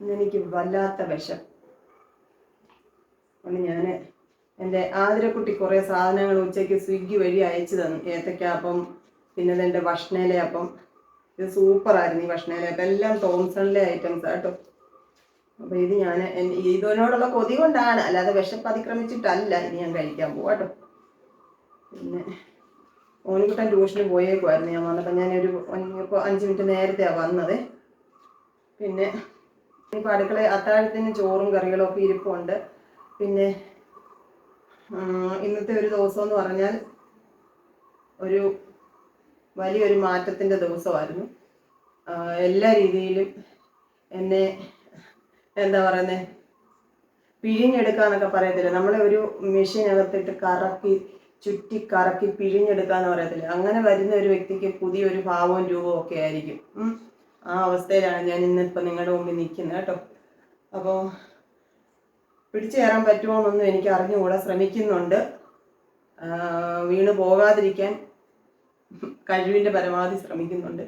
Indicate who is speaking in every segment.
Speaker 1: ഇന്നെനിക്ക് വല്ലാത്ത വിഷം. അതുകൊണ്ട് ഞാൻ എന്റെ ആതിരക്കുട്ടി കുറേ സാധനങ്ങൾ ഉച്ചയ്ക്ക് സ്വിഗ്ഗി വഴി അയച്ചു തന്നു. ഏത്തക്കാപ്പം പിന്നെ എന്റെ ഭക്ഷണയിലയപ്പം ഇത് സൂപ്പറായിരുന്നു ഈ ഭക്ഷണയിലയപ്പം എല്ലാം തോംസണിലെ ഐറ്റംസ് കേട്ടോ. അപ്പോൾ ഇത് ഞാൻ ഇതിനോടുള്ള കൊതി കൊണ്ടാണ്. അല്ലാതെ വിശപ്പ് അതിക്രമിച്ചിട്ടല്ല. ഇത് ഞാൻ കഴിക്കാൻ പോവാ പിന്നെ ഓനിക്കുട്ടൻ ട്യൂഷന് പോയേക്കുമായിരുന്നു ഞാൻ വന്നപ്പോൾ ഞാനൊരു അഞ്ച് മിനിറ്റ് നേരത്തെയാണ് വന്നത്. പിന്നെ ഇപ്പോൾ അടുക്കള അത്താഴത്തിന് ചോറും കറികളും ഒക്കെ ഇരിപ്പുണ്ട്. പിന്നെ ഇന്നത്തെ ഒരു ദിവസം എന്ന് പറഞ്ഞാൽ ഒരു വലിയൊരു മാറ്റത്തിന്റെ ദിവസമായിരുന്നു. എല്ലാ രീതിയിലും എന്നെ എന്താ പറയുന്നത് പിഴിഞ്ഞെടുക്കാന്നൊക്കെ പറയത്തില്ല? നമ്മളെ ഒരു മെഷീനകത്തിട്ട് കറക്കി ചുറ്റി കറക്കി പിഴിഞ്ഞെടുക്കാന്ന് പറയത്തില്ല? അങ്ങനെ വരുന്ന ഒരു വ്യക്തിക്ക് പുതിയൊരു ഭാവവും രൂപവും ഒക്കെ ആയിരിക്കും. ആ അവസ്ഥയിലാണ് ഞാൻ ഇന്നിപ്പോൾ നിങ്ങളുടെ മുമ്പിൽ നിൽക്കുന്നത് കേട്ടോ. അപ്പോൾ പിടിച്ചു കയറാൻ പറ്റുമോ എന്നൊന്നും എനിക്ക് അറിഞ്ഞുകൂടാ ശ്രമിക്കുന്നുണ്ട്. വീണ് പോകാതിരിക്കാൻ കഴിവിന്റെ പരമാവധി ശ്രമിക്കുന്നുണ്ട്.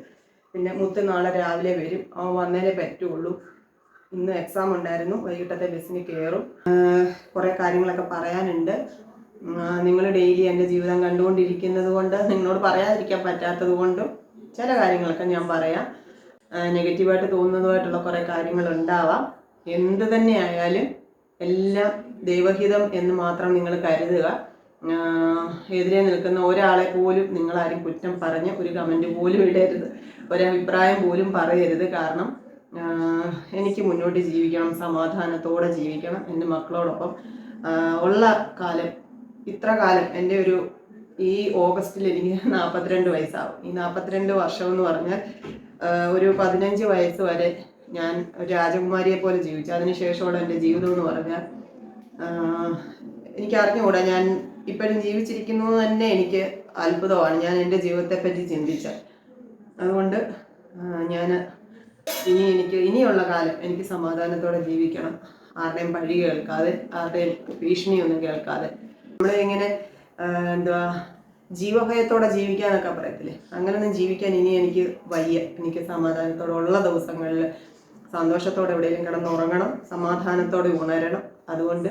Speaker 1: പിന്നെ മുത്ത് നാളെ രാവിലെ വരും അവൻ വന്നേലേ പറ്റുള്ളൂ. ഇന്ന് എക്സാം ഉണ്ടായിരുന്നു വൈകിട്ടത്തെ ബസ്സിന് കയറും. കുറേ കാര്യങ്ങളൊക്കെ പറയാനുണ്ട്. നിങ്ങൾ ഡെയിലി എന്റെ ജീവിതം കണ്ടുകൊണ്ടിരിക്കുന്നത് കൊണ്ട് നിങ്ങളോട് പറയാതിരിക്കാൻ പറ്റാത്തത് കൊണ്ടും ചില കാര്യങ്ങളൊക്കെ ഞാൻ പറയാം. നെഗറ്റീവായിട്ട് തോന്നുന്നതുമായിട്ടുള്ള കുറേ കാര്യങ്ങൾ ഉണ്ടാവാം എന്ത് തന്നെ ആയാലും എല്ലാം ദൈവഹിതം എന്ന് മാത്രം നിങ്ങൾ കരുതുക. എതിരെ നിൽക്കുന്ന ഒരാളെ പോലും നിങ്ങളാരും കുറ്റം പറഞ്ഞ് ഒരു കമന്റ് പോലും ഇടരുത്. ഒരഭിപ്രായം പോലും പറയരുത്. കാരണം എനിക്ക് മുന്നോട്ട് ജീവിക്കണം സമാധാനത്തോടെ ജീവിക്കണം എന്റെ മക്കളോടൊപ്പം ഉള്ള കാലം ഇത്ര കാലം എന്റെ ഒരു ഈ ഓഗസ്റ്റിൽ എനിക്ക് നാൽപ്പത്തിരണ്ട് വയസ്സാവും. ഈ നാൽപ്പത്തിരണ്ട് വർഷം എന്ന് പറഞ്ഞാൽ ഒരു പതിനഞ്ച് വയസ്സ് വരെ ഞാൻ ഒരു രാജകുമാരിയെ പോലെ ജീവിച്ചു. അതിനുശേഷമുള്ള എന്റെ ജീവിതം എന്ന് പറഞ്ഞാൽ എനിക്ക് അറിഞ്ഞുകൂടാ. ഞാൻ ഇപ്പോഴും ജീവിച്ചിരിക്കുന്നു തന്നെ എനിക്ക് അത്ഭുതമാണ്. ഞാൻ എന്റെ ജീവിതത്തെപ്പറ്റി ചിന്തിച്ച അതുകൊണ്ട് ഞാൻ ഇനി എനിക്ക് ഇനിയുള്ള കാലം എനിക്ക് സമാധാനത്തോടെ ജീവിക്കണം. ആരുടെയും പഴി കേൾക്കാതെ ആരുടെയും ഭീഷണിയൊന്നും കേൾക്കാതെ. നമ്മളെ ഇങ്ങനെ ആഹ് എന്തുവാ ജീവഭയത്തോടെ ജീവിക്കാനൊക്കെ പറയത്തില്ലേ? അങ്ങനെയൊന്നും ജീവിക്കാൻ ഇനി എനിക്ക് വയ്യ. എനിക്ക് സമാധാനത്തോടെ ഉള്ള ദിവസങ്ങളിൽ സന്തോഷത്തോടെ എവിടെയെങ്കിലും കിടന്നുറങ്ങണം സമാധാനത്തോടെ ഉണരണം. അതുകൊണ്ട്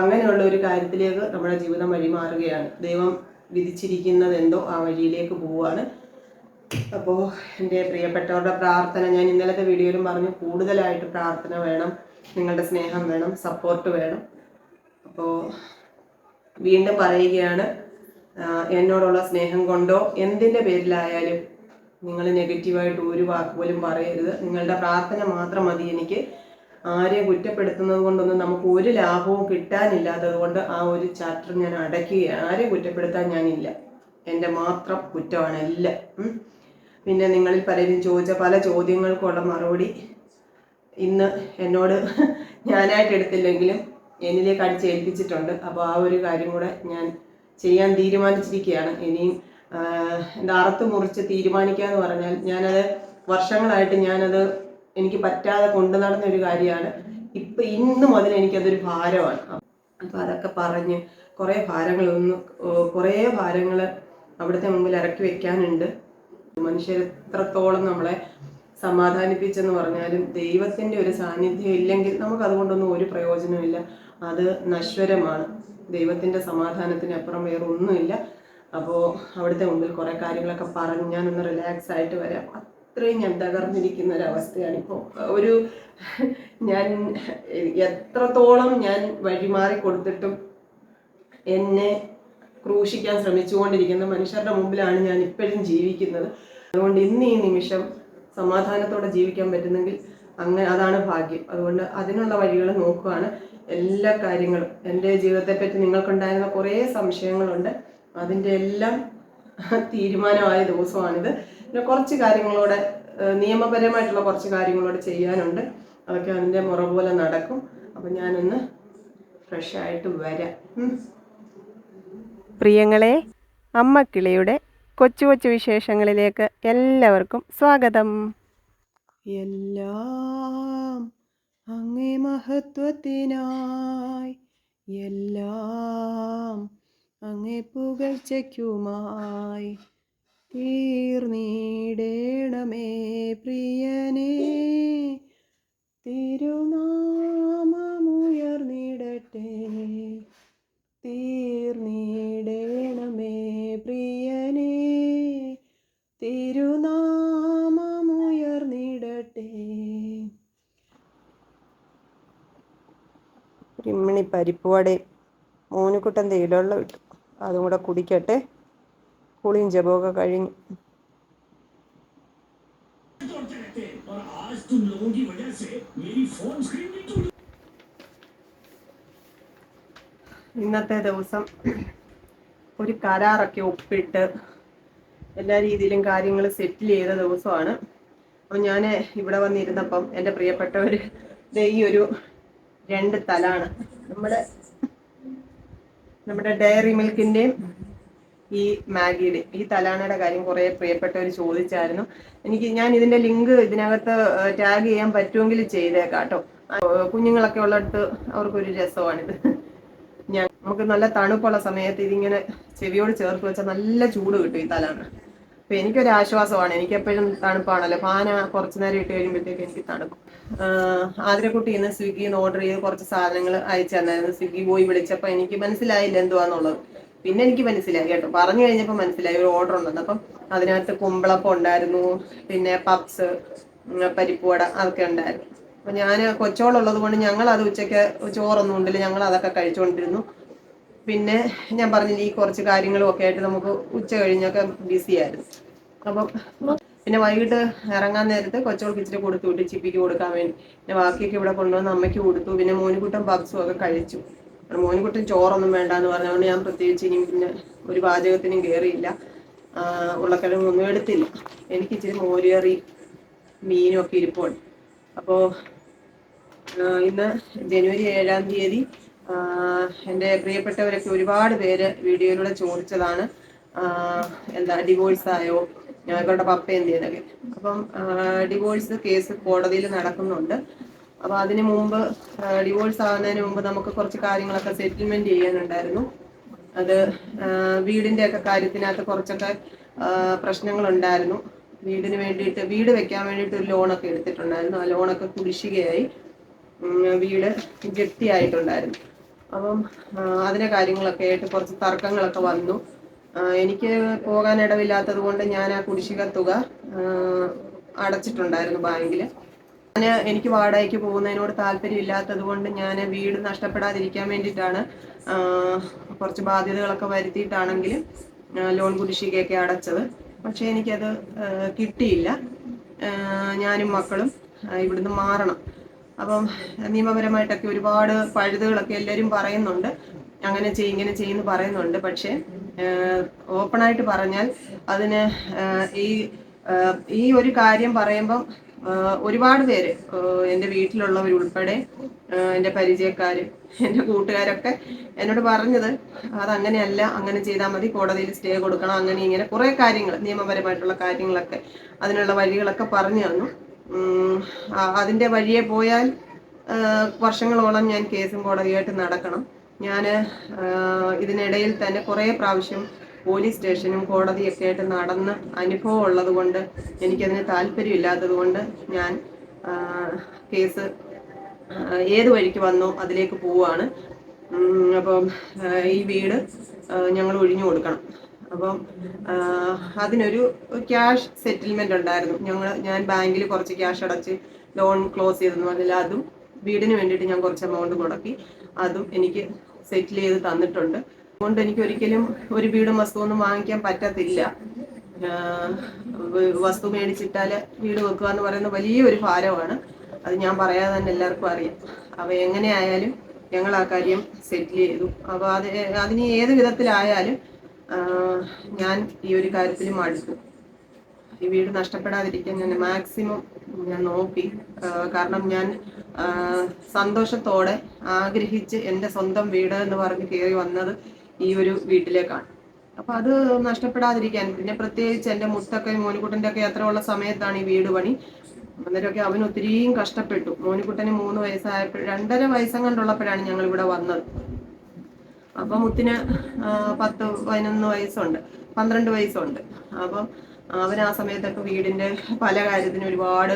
Speaker 1: അങ്ങനെയുള്ള ഒരു കാര്യത്തിലേക്ക് നമ്മുടെ ജീവിതം വഴി മാറുകയാണ് ദൈവം വിധിച്ചിരിക്കുന്നത് എന്തോ ആ വഴിയിലേക്ക് പോവുകയാണ്. അപ്പോൾ എന്റെ പ്രിയപ്പെട്ടവരുടെ പ്രാർത്ഥന ഞാൻ ഇന്നലത്തെ വീഡിയോയിലും പറഞ്ഞു കൂടുതലായിട്ട് പ്രാർത്ഥന വേണം നിങ്ങളുടെ സ്നേഹം വേണം സപ്പോർട്ട് വേണം. അപ്പോൾ വീണ്ടും പറയുകയാണ് എന്നോടുള്ള സ്നേഹം കൊണ്ടോ എന്തിന്റെ പേരിലായാലും നിങ്ങൾ നെഗറ്റീവായിട്ട് ഒരു വാക്ക് പോലും പറയരുത്. നിങ്ങളുടെ പ്രാർത്ഥന മാത്രം മതി. എനിക്ക് ആരെ കുറ്റപ്പെടുത്തുന്നത് കൊണ്ടൊന്നും നമുക്ക് ഒരു ലാഭവും കിട്ടാനില്ലാത്തത് കൊണ്ട് ആ ഒരു ചാപ്റ്റർ ഞാൻ അടയ്ക്കുകയാണ് ആരെയും കുറ്റപ്പെടുത്താൻ ഞാനില്ല. എന്റെ മാത്രം കുറ്റമാണ് എല്ലാം. പിന്നെ നിങ്ങളിൽ പലരും ചോദിച്ച പല ചോദ്യങ്ങൾക്കുള്ള മറുപടി ഇന്ന് എന്നോട് ഞാനായിട്ട് എടുത്തില്ലെങ്കിലും എന്നിലേക്ക് അടിച്ചേൽപ്പിച്ചിട്ടുണ്ട്. അപ്പോൾ ആ ഒരു കാര്യം കൂടെ ഞാൻ ചെയ്യാൻ തീരുമാനിച്ചിരിക്കുകയാണ്. ഇനിയും എന്റെ അറുത്ത് മുറിച്ച് തീരുമാനിക്കുക എന്ന് പറഞ്ഞാൽ ഞാനത് വർഷങ്ങളായിട്ട് ഞാനത് എനിക്ക് പറ്റാതെ കൊണ്ടു നടന്ന ഒരു കാര്യമാണ്. ഇപ്പം ഇന്ന് മുതൽ എനിക്കതൊരു ഭാരമാണ്. അപ്പോൾ അതൊക്കെ പറഞ്ഞ് കുറേ ഭാരങ്ങളൊന്ന് കുറേ ഭാരങ്ങൾ അവിടുത്തെ മുമ്പിൽ ഇറക്കി വെക്കാനുണ്ട്. മനുഷ്യർ എത്രത്തോളം നമ്മളെ സമാധാനിപ്പിച്ചെന്ന് പറഞ്ഞാലും ദൈവത്തിന്റെ ഒരു സാന്നിധ്യം ഇല്ലെങ്കിൽ നമുക്ക് അതുകൊണ്ടൊന്നും ഒരു പ്രയോജനമില്ല അത് നശ്വരമാണ്. ദൈവത്തിന്റെ സമാധാനത്തിനപ്പുറം വേറെ ഒന്നുമില്ല. അപ്പോൾ അവിടുത്തെ മുമ്പിൽ കുറേ കാര്യങ്ങളൊക്കെ പറഞ്ഞ് ഞാനൊന്ന് റിലാക്സ് ആയിട്ട് വരാം. അത്രയും ഞാൻ തകർന്നിരിക്കുന്ന ഒരവസ്ഥയാണ് ഇപ്പോൾ ഒരു ഞാൻ എത്രത്തോളം ഞാൻ വഴിമാറി കൊടുത്തിട്ടും എന്നെ ക്രൂശിക്കാൻ ശ്രമിച്ചുകൊണ്ടിരിക്കുന്ന മനുഷ്യരുടെ മുമ്പിലാണ് ഞാൻ ഇപ്പോഴും ജീവിക്കുന്നത്. അതുകൊണ്ട് ഇന്ന് ഈ നിമിഷം സമാധാനത്തോടെ ജീവിക്കാൻ പറ്റുന്നെങ്കിൽ അങ്ങനെ അതാണ് ഭാഗ്യം. അതുകൊണ്ട് അതിനുള്ള വഴികൾ നോക്കുകയാണ് എല്ലാ കാര്യങ്ങളും. എന്റെ ജീവിതത്തെപ്പറ്റി നിങ്ങൾക്കുണ്ടായിരുന്ന കുറേ സംശയങ്ങളുണ്ട്. അതിന്റെ എല്ലാം തീരുമാനമായ ദിവസമാണിത്. പിന്നെ കുറച്ച് കാര്യങ്ങളോടെ നിയമപരമായിട്ടുള്ള കുറച്ച് കാര്യങ്ങളോട് ചെയ്യാനുണ്ട്. അതൊക്കെ അതിന്റെ മുറ പോലെ നടക്കും. അപ്പം ഞാനൊന്ന് ഫ്രഷ് ആയിട്ട് വരാം
Speaker 2: പ്രിയങ്ങളെ അമ്മക്കിളിയുടെ കൊച്ചു കൊച്ചു വിശേഷങ്ങളിലേക്ക് എല്ലാവർക്കും സ്വാഗതം.
Speaker 1: എല്ലാം അങ്ങേ മഹത്വത്തിനായി എല്ലാം അങ്ങേ പുകഴ്ചയ്ക്കുമായി തീർന്നിടേണമേ പ്രിയനേ. തിരുനാമമുയർന്നിടട്ടെ തീർന്നിടേണമേ ഇമ്മിണി പരിപ്പുവടയും മോനുകുട്ടൻ തേയിലുള്ള ഇട്ടു. അതും കൂടെ കുടിക്കട്ടെ. കുളിയും ജപമൊക്കെ കഴിഞ്ഞു. ഇന്നത്തെ ദിവസം ഒരു കരാറൊക്കെ ഒപ്പിട്ട് എല്ലാ രീതിയിലും കാര്യങ്ങൾ സെറ്റിൽ ചെയ്ത ദിവസമാണ്. അപ്പം ഞാൻ ഇവിടെ വന്നിരുന്നപ്പം എന്റെ പ്രിയപ്പെട്ടവർ ഈ ഒരു രണ്ട് തലാണ്. നമ്മുടെ നമ്മുടെ ഡയറി മിൽക്കിന്റെയും ഈ മാഗിയുടെ ഈ തലാണയുടെ കാര്യം കുറേ പ്രിയപ്പെട്ടവർ ചോദിച്ചായിരുന്നു. എനിക്ക് ഞാൻ ഇതിന്റെ ലിങ്ക് ഇതിനകത്ത് ടാഗ് ചെയ്യാൻ പറ്റുമെങ്കിൽ ചെയ്തേക്കാം കേട്ടോ കുഞ്ഞുങ്ങളൊക്കെ ഉള്ളിടത്ത് അവർക്കൊരു രസമാണിത്. ഞാൻ നമുക്ക് നല്ല തണുപ്പുള്ള സമയത്ത് ഇതിങ്ങനെ ചെവിയോട് ചേർത്ത് വെച്ചാൽ നല്ല ചൂട് കിട്ടും ഈ തലാണ്. അപ്പൊ എനിക്കൊരു ആശ്വാസമാണ്. എനിക്ക് എപ്പോഴും തണുപ്പാണല്ലോ ഫാന കുറച്ചു നേരം ഇട്ട് കഴിയുമ്പോഴത്തേക്ക് എനിക്ക് തണുപ്പ്. ആതിരക്കുട്ടി ഇന്ന് സ്വിഗ്ഗിയിൽ നിന്ന് ഓർഡർ ചെയ്ത് കുറച്ച് സാധനങ്ങൾ അയച്ചു തന്നായിരുന്നു. സ്വിഗ്ഗി പോയി വിളിച്ചപ്പോൾ എനിക്ക് മനസ്സിലായില്ല എന്തുവാന്നുള്ളത്. പിന്നെ എനിക്ക് മനസ്സിലായി കേട്ടോ. പറഞ്ഞു കഴിഞ്ഞപ്പോൾ മനസ്സിലായി. ഒരു ഓർഡർ ഉണ്ടെന്ന്. അപ്പം അതിനകത്ത് കുമ്പളപ്പം ഉണ്ടായിരുന്നു. പിന്നെ പപ്സ് പരിപ്പുവട അതൊക്കെ ഉണ്ടായിരുന്നു. അപ്പൊ ഞാൻ കൊച്ചോളുള്ളത് കൊണ്ട് ഞങ്ങൾ അത് ഉച്ചയ്ക്ക് ചോറൊന്നും ഉണ്ടില്ല. ഞങ്ങൾ അതൊക്കെ കഴിച്ചുകൊണ്ടിരുന്നു. പിന്നെ ഞാൻ പറഞ്ഞില്ലേ ഈ കുറച്ച് കാര്യങ്ങളും ഒക്കെ ആയിട്ട് നമുക്ക് ഉച്ച കഴിഞ്ഞൊക്കെ ബിസി ആയിരുന്നു. അപ്പം പിന്നെ വൈകിട്ട് ഇറങ്ങാൻ നേരത്ത് കൊച്ചോൾക്ക് ഇച്ചിരി കൊടുത്തു വിട്ട് ചിപ്പിക്ക് കൊടുക്കാൻ വേണ്ടി. പിന്നെ ബാക്കിയൊക്കെ ഇവിടെ കൊണ്ടുവന്ന് അമ്മയ്ക്ക് കൊടുത്തു. പിന്നെ മോനുകുട്ടൻ പബ്സും ഒക്കെ കഴിച്ചു. മോനുകുട്ടൻ ചോറൊന്നും വേണ്ടാന്ന് പറഞ്ഞുകൊണ്ട് ഞാൻ പ്രത്യേകിച്ച് ഇനി പിന്നെ ഒരു പാചകത്തിനും കയറിയില്ല ഉള്ളക്കിഴങ്ങൊന്നും എടുത്തില്ല. എനിക്ക് ഇച്ചിരി മോരുകറി മീനും ഒക്കെ ഇരിപ്പുണ്ട്. അപ്പോൾ ഇന്ന് ജനുവരി ഏഴാം തീയതി എന്റെ പ്രിയപ്പെട്ടവരൊക്കെ ഒരുപാട് പേര് വീഡിയോയിലൂടെ ചോദിച്ചതാണ് എന്താ ഡിവോഴ്സ് ആയോ? ഞങ്ങളുടെ പപ്പ എന്ത് ചെയ്തൊക്കെ അപ്പം ഡിവോഴ്സ് കേസ് കോടതിയിൽ നടക്കുന്നുണ്ട്. അപ്പോൾ അതിന് മുമ്പ് ഡിവോഴ്സ് ആകുന്നതിന് മുമ്പ് നമുക്ക് കുറച്ച് കാര്യങ്ങളൊക്കെ സെറ്റിൽമെന്റ് ചെയ്യാനുണ്ടായിരുന്നു. അത് വീടിന്റെ ഒക്കെ കാര്യത്തിനകത്ത് കുറച്ചൊക്കെ പ്രശ്നങ്ങളുണ്ടായിരുന്നു. വീടിന് വേണ്ടിയിട്ട് വീട് വെക്കാൻ വേണ്ടിയിട്ട് ഒരു ലോണൊക്കെ എടുത്തിട്ടുണ്ടായിരുന്നു. ആ ലോണൊക്കെ കുടിശ്ശികയായി. വീട് ജപ്തിയായിട്ടുണ്ടായിരുന്നു അപ്പം ആ, അതിന്റെ കാര്യങ്ങളൊക്കെ ആയിട്ട് കുറച്ച് തർക്കങ്ങളൊക്കെ വന്നു. എനിക്ക് പോകാൻ ഇടവില്ലാത്തത് കൊണ്ട് ഞാൻ ആ കുടിശ്ശിക തുക അടച്ചിട്ടുണ്ടായിരുന്നു ബാങ്കിൽ ഞാൻ എനിക്ക് വാടകയ്ക്ക് പോകുന്നതിനോട് താല്പര്യം ഇല്ലാത്തത് കൊണ്ട് ഞാൻ വീട് നഷ്ടപ്പെടാതിരിക്കാൻ വേണ്ടിയിട്ടാണ് കുറച്ച് ബാധ്യതകളൊക്കെ വരുത്തിയിട്ടാണെങ്കിലും ലോൺ കുടിശ്ശികയൊക്കെ അടച്ചത്. പക്ഷേ എനിക്കത് കിട്ടിയില്ല. ഞാനും മക്കളും ഇവിടുന്ന് മാറണം. അപ്പം നിയമപരമായിട്ടൊക്കെ ഒരുപാട് പഴുതുകളൊക്കെ എല്ലാവരും പറയുന്നുണ്ട്. അങ്ങനെ ചെയ്യും ഇങ്ങനെ ചെയ്യുന്നു പറയുന്നുണ്ട്. പക്ഷേ ഓപ്പണായിട്ട് പറഞ്ഞാൽ അതിന് ഈ ഈ ഒരു കാര്യം പറയുമ്പം ഒരുപാട് പേര് എന്റെ വീട്ടിലുള്ളവർ ഉൾപ്പെടെ എന്റെ പരിചയക്കാർ എന്റെ കൂട്ടുകാരൊക്കെ എന്നോട് പറഞ്ഞത് അതങ്ങനെയല്ല അങ്ങനെ ചെയ്താൽ മതി കോടതിയിൽ സ്റ്റേ കൊടുക്കണം അങ്ങനെ ഇങ്ങനെ കുറേ കാര്യങ്ങൾ നിയമപരമായിട്ടുള്ള കാര്യങ്ങളൊക്കെ അതിനുള്ള വഴികളൊക്കെ പറഞ്ഞു തന്നു. അതിന്റെ വഴിയെ പോയാൽ വർഷങ്ങളോളം ഞാൻ കേസും കോടതിയായിട്ട് നടക്കണം. ഞാൻ ഇതിനിടയിൽ തന്നെ കുറേ പ്രാവശ്യം പോലീസ് സ്റ്റേഷനും കോടതിയൊക്കെ ആയിട്ട് നടന്ന് അനുഭവം ഉള്ളത് കൊണ്ട് എനിക്കതിന് താല്പര്യമില്ലാത്തത് കൊണ്ട് ഞാൻ കേസ് ഏത് വഴിക്ക് വന്നോ അതിലേക്ക് പോവാണ്. അപ്പം ഈ വീട് ഞങ്ങൾ ഒഴിഞ്ഞു കൊടുക്കണം. അപ്പം അതിനൊരു ക്യാഷ് സെറ്റിൽമെന്റ് ഉണ്ടായിരുന്നു. ഞങ്ങൾ ഞാൻ ബാങ്കിൽ കുറച്ച് ക്യാഷ് അടച്ച് ലോൺ ക്ലോസ് ചെയ്തെന്ന് പറഞ്ഞാൽ അതും വീടിന് വേണ്ടിയിട്ട് ഞാൻ കുറച്ച് എമൗണ്ട് മുടക്കി അതും എനിക്ക് സെറ്റിൽ ചെയ്ത് തന്നിട്ടുണ്ട്. അതുകൊണ്ട് എനിക്ക് ഒരിക്കലും ഒരു വീടും വസ്തുവൊന്നും വാങ്ങിക്കാൻ പറ്റത്തില്ല. വസ്തു മേടിച്ചിട്ടാൽ വീട് വെക്കുക എന്ന് പറയുന്നത് വലിയൊരു ഭാരമാണ്. അത് ഞാൻ പറയാതെ തന്നെ എല്ലാവർക്കും അറിയാം. അവ എങ്ങനെയായാലും ഞങ്ങൾ ആ കാര്യം സെറ്റിൽ ചെയ്തു. അപ്പോൾ അത് അതിന് ഏത് വിധത്തിലായാലും ഞാൻ ഈ ഒരു കാര്യത്തിൽ മടുത്തു ഈ വീട് നഷ്ടപ്പെടാതിരിക്കാൻ ഞാൻ മാക്സിമം ഞാൻ നോക്കി. കാരണം ഞാൻ സന്തോഷത്തോടെ ആഗ്രഹിച്ച് എന്റെ സ്വന്തം വീട് എന്ന് പറഞ്ഞ് കയറി വന്നത് ഈ ഒരു വീട്ടിലേക്കാണ്. അപ്പൊ അത് നഷ്ടപ്പെടാതിരിക്കാൻ പിന്നെ പ്രത്യേകിച്ച് എന്റെ മുത്തൊക്കെ മോനുകുട്ടന്റെ ഒക്കെ യാത്രയുള്ള സമയത്താണ് ഈ വീട് പണി. അന്നേരമൊക്കെ അവൻ ഒത്തിരിയും കഷ്ടപ്പെട്ടു. മോനുകുട്ടന് മൂന്ന് വയസ്സായപ്പോൾ രണ്ടര വയസ്സം കണ്ടുള്ളപ്പോഴാണ് ഞങ്ങൾ ഇവിടെ വന്നത്. അപ്പം മുത്തിന് പത്ത് പതിനൊന്ന് വയസ്സുണ്ട് പന്ത്രണ്ട് വയസ്സുണ്ട്. അപ്പം അവൻ ആ സമയത്തൊക്കെ വീടിന്റെ പല കാര്യത്തിനും ഒരുപാട്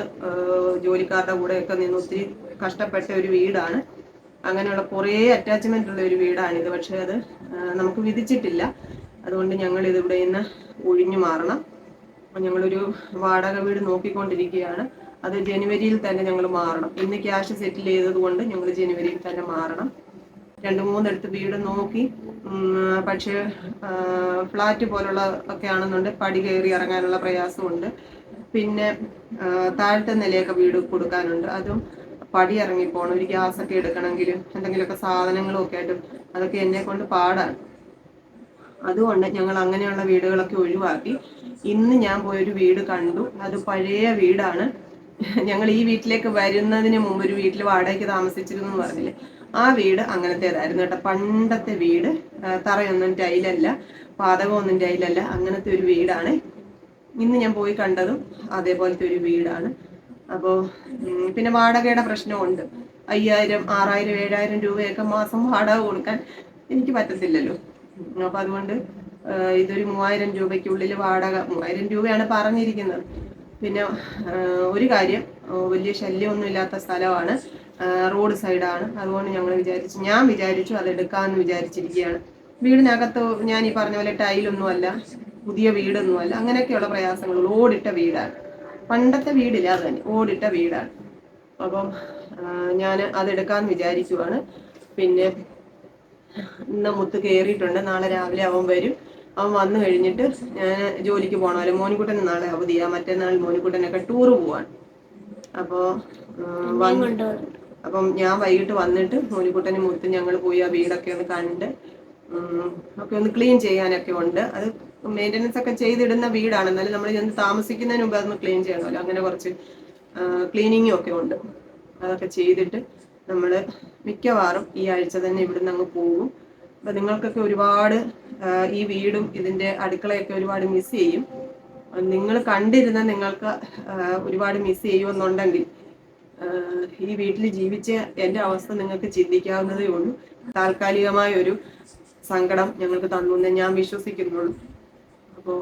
Speaker 1: ജോലിക്കാരുടെ കൂടെയൊക്കെ നിന്ന് ഒത്തിരി കഷ്ടപ്പെട്ട ഒരു വീടാണ്. അങ്ങനെയുള്ള കുറേ അറ്റാച്ച്മെന്റ് ഉള്ള ഒരു വീടാണിത് പക്ഷേ അത് നമുക്ക് വിധിച്ചിട്ടില്ല. അതുകൊണ്ട് ഞങ്ങൾ ഇതിവിടെ നിന്ന് ഒഴിഞ്ഞു മാറണം. ഞങ്ങളൊരു വാടക വീട് നോക്കിക്കൊണ്ടിരിക്കുകയാണ്. അത് ജനുവരിയിൽ തന്നെ ഞങ്ങൾ മാറണം. ഇന്ന് ക്യാഷ് സെറ്റിൽ ചെയ്തത് കൊണ്ട് ഞങ്ങൾ ജനുവരിയിൽ തന്നെ മാറണം. രണ്ട് മൂന്നെടുത്ത് വീട് നോക്കി. പക്ഷേ ഫ്ലാറ്റ് പോലുള്ള ഒക്കെ ആണെന്നുണ്ട്. പടി കയറി ഇറങ്ങാനുള്ള പ്രയാസമുണ്ട്. പിന്നെ താഴത്തെ നിലയൊക്കെ വീട് കൊടുക്കാനുണ്ട്. അതും പടി ഇറങ്ങി പോകണം. ഒരു ഗ്യാസ് ഒക്കെ എടുക്കണമെങ്കിൽ എന്തെങ്കിലുമൊക്കെ സാധനങ്ങളും ഒക്കെ ആയിട്ട് അതൊക്കെ എന്നെ കൊണ്ട് പാടാണ്. അതുകൊണ്ട് ഞങ്ങൾ അങ്ങനെയുള്ള വീടുകളൊക്കെ ഒഴിവാക്കി. ഇന്ന് ഞാൻ പോയൊരു വീട് കണ്ടു. അത് പഴയ വീടാണ്. ഞങ്ങൾ ഈ വീട്ടിലേക്ക് വരുന്നതിന് മുമ്പ് ഒരു വീട്ടിൽ വാടകയ്ക്ക് താമസിച്ചിരുന്നു എന്ന് പറഞ്ഞില്ലേ? ആ വീട് അങ്ങനത്തേതായിരുന്നു കേട്ടോ. പണ്ടത്തെ വീട് തറയൊന്നും ടൈലല്ല പാതകമൊന്നും ടൈലല്ല അങ്ങനത്തെ ഒരു വീടാണ്. ഇന്ന് ഞാൻ പോയി കണ്ടതും അതേപോലത്തെ ഒരു വീടാണ്. അപ്പോൾ പിന്നെ വാടകയുടെ പ്രശ്നമുണ്ട്. അയ്യായിരം ആറായിരം ഏഴായിരം രൂപയൊക്കെ മാസം വാടക കൊടുക്കാൻ എനിക്ക് പറ്റത്തില്ലല്ലോ. അപ്പം അതുകൊണ്ട് ഇതൊരു മൂവായിരം രൂപയ്ക്കുള്ളിൽ വാടക മൂവായിരം രൂപയാണ് പറഞ്ഞിരിക്കുന്നത്. പിന്നെ ഒരു കാര്യം വലിയ ശല്യമൊന്നും ഇല്ലാത്ത സ്ഥലമാണ്. റോഡ് സൈഡാണ്. അതുകൊണ്ട് ഞങ്ങൾ വിചാരിച്ചു ഞാൻ വിചാരിച്ചു അത് എടുക്കാമെന്ന് വിചാരിച്ചിരിക്കുകയാണ്. വീടിനകത്ത് ഞാൻ ഈ പറഞ്ഞ പോലെ ടൈലൊന്നുമല്ല പുതിയ വീടൊന്നുമല്ല അങ്ങനെയൊക്കെയുള്ള പ്രയാസങ്ങൾ. ഓടിട്ട വീടാണ്. പണ്ടത്തെ വീടില്ല അത് തന്നെ. ഓടിട്ട വീടാണ്. അപ്പം ഞാൻ അതെടുക്കാമെന്ന് വിചാരിക്കുവാണ്. പിന്നെ ഇന്ന് മുത്ത് കയറിയിട്ടുണ്ട് നാളെ രാവിലെ അവൻ വരും. അവൻ വന്നു കഴിഞ്ഞിട്ട് ഞാൻ ജോലിക്ക് പോകണമല്ലോ മോനിക്കുട്ടൻ നാളെ അവധിയാ. മറ്റന്നാൾ മോനിക്കുട്ടനൊക്കെ ടൂറ് പോവാണ്. അപ്പോൾ അപ്പം ഞാൻ വൈകിട്ട് വന്നിട്ട് മോനിക്കുട്ടനും മുത്തും ഞങ്ങൾ പോയി ആ വീടൊക്കെ ഒന്ന് കണ്ട് ഒക്കെ ഒന്ന് ക്ലീൻ ചെയ്യാനൊക്കെ ഉണ്ട്. അത് മെയിന്റനൻസ് ഒക്കെ ചെയ്തിടുന്ന വീടാണ്. എന്നാലും നമ്മൾ ചെന്ന് താമസിക്കുന്നതിന് മുമ്പ് അതൊന്ന് ക്ലീൻ ചെയ്യണമല്ലോ. അങ്ങനെ കുറച്ച് ക്ലീനിങ്ങും ഒക്കെ ഉണ്ട്. അതൊക്കെ ചെയ്തിട്ട് നമ്മൾ മിക്കവാറും ഈ ആഴ്ച തന്നെ ഇവിടുന്ന് അങ്ങ് പോകും അപ്പം നിങ്ങൾക്കൊക്കെ ഒരുപാട് ഈ വീടും ഇതിന്റെ അടുക്കളയൊക്കെ ഒരുപാട് മിസ് ചെയ്യും. നിങ്ങൾ കണ്ടിരുന്ന നിങ്ങൾക്ക് ഒരുപാട് മിസ് ചെയ്യുമെന്നുണ്ടെങ്കിൽ ഈ വീട്ടിൽ ജീവിച്ച എന്റെ അവസ്ഥ നിങ്ങൾക്ക് ചിന്തിക്കാവുന്നതേ ഉള്ളൂ. താൽക്കാലികമായ ഒരു സങ്കടം ഞങ്ങൾക്ക് തന്നു എന്ന് ഞാൻ വിശ്വസിക്കുന്നുള്ളൂ. അപ്പോൾ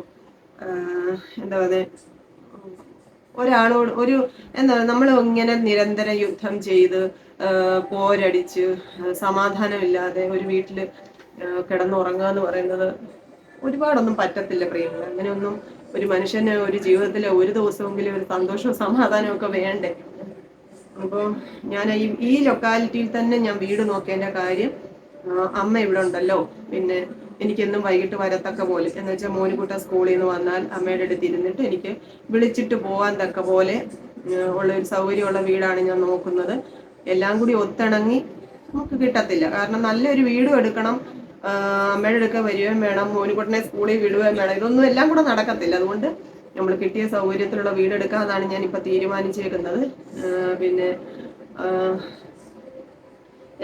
Speaker 1: എന്താ പറയുക ഒരാളോട് ഒരു എന്താ നമ്മൾ ഇങ്ങനെ നിരന്തര യുദ്ധം ചെയ്ത് പോരടിച്ച് സമാധാനമില്ലാതെ ഒരു വീട്ടിൽ കിടന്നുറങ്ങുക എന്ന് പറയുന്നത് ഒരുപാടൊന്നും പറ്റത്തില്ല പ്രിയങ്ങൾ അങ്ങനെയൊന്നും ഒരു മനുഷ്യന് ഒരു ജീവിതത്തിലെ ഒരു ദിവസമെങ്കിലും ഒരു സന്തോഷവും സമാധാനവും ഒക്കെ വേണ്ടേ? അപ്പോൾ ഞാൻ ഈ ഈ ലൊക്കാലിറ്റിയിൽ തന്നെ ഞാൻ വീട് നോക്കേണ്ട കാര്യം അമ്മ ഇവിടെ ഉണ്ടല്ലോ. പിന്നെ എനിക്കെന്നും വൈകിട്ട് വരത്തക്ക പോലെ. എന്ന് വെച്ചാൽ മോനിക്കുട്ട സ്കൂളിൽ നിന്ന് വന്നാൽ അമ്മയുടെ അടുത്ത് ഇരുന്നിട്ട് എനിക്ക് വിളിച്ചിട്ട് പോകാൻ തക്ക പോലെ ഉള്ള ഒരു സൗകര്യമുള്ള വീടാണ് ഞാൻ നോക്കുന്നത്. എല്ലാം കൂടി ഒത്തിണങ്ങി നമുക്ക് കിട്ടത്തില്ല. കാരണം നല്ലൊരു വീടും എടുക്കണം. അമ്മയുടെ അടുക്ക വരികയും വേണം. മോനിക്കുട്ടനെ സ്കൂളിൽ വിടുകയും വേണം. ഇതൊന്നും എല്ലാം കൂടെ നടക്കത്തില്ല. അതുകൊണ്ട് നമ്മൾ കിട്ടിയ സൗകര്യത്തിലുള്ള ഞാൻ ഇപ്പൊ തീരുമാനിച്ചേക്കുന്നത്. പിന്നെ